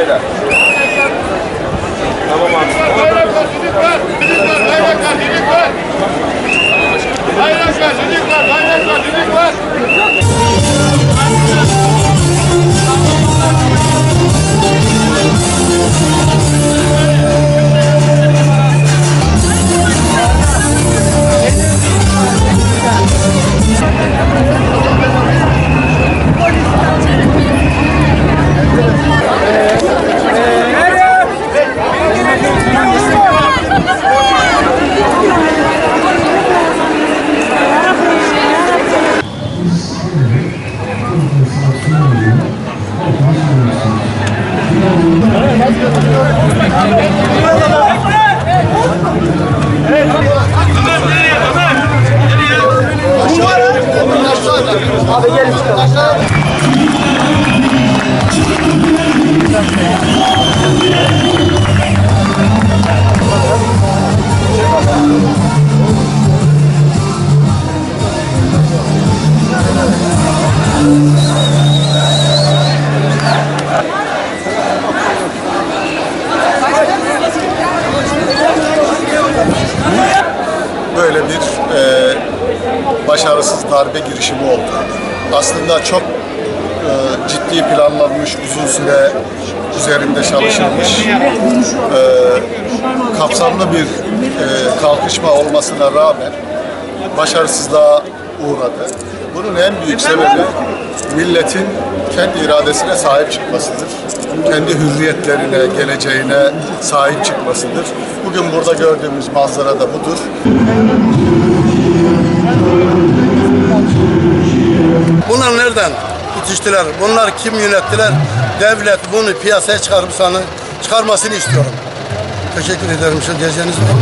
对的。Böyle bir e, başarısız darbe girişimi oldu. Aslında çok e, ciddi planlanmış, uzun süre üzerinde çalışılmış, e, kapsamlı bir e, kalkışma olmasına rağmen başarısızlığa uğradı. Bunun en büyük sebebi milletin kendi iradesine sahip çıkmasıdır. Kendi hürriyetlerine, geleceğine sahip çıkmasıdır. Bugün burada gördüğümüz manzara da budur. Bunlar nereden yetiştiler? Bunlar kim yönettiler? Devlet bunu piyasaya çıkarıp sana çıkarmasını istiyorum. Teşekkür ederim. Şu diyeceğiniz var?